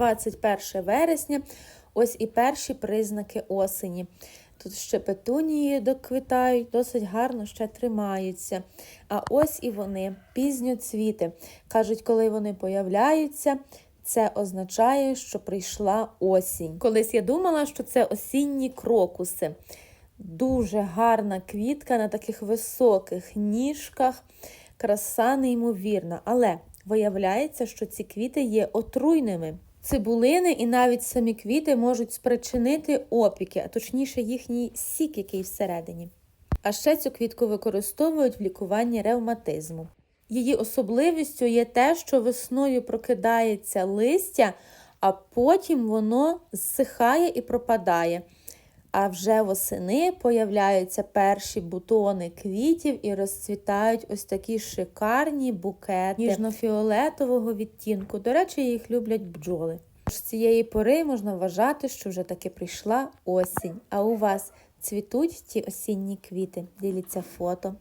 21 вересня. Ось і перші признаки осені. Тут ще петунії доквітають, досить гарно ще тримаються. А ось і вони, пізньоцвіти. Кажуть, коли вони появляються, це означає, що прийшла осінь. Колись я думала, що це осінні крокуси. Дуже гарна квітка на таких високих ніжках, краса неймовірна. Але виявляється, що ці квіти є отруйними. Цибулини і навіть самі квіти можуть спричинити опіки, а точніше їхній сік, який всередині. А ще цю квітку використовують в лікуванні ревматизму. Її особливістю є те, що весною прокидається листя, а потім воно зсихає і пропадає. А вже восени появляються перші бутони квітів і розцвітають ось такі шикарні букети ніжно-фіолетового відтінку. До речі, їх люблять бджоли. З цієї пори можна вважати, що вже таки прийшла осінь. А у вас цвітуть ті осінні квіти? Діліться фото.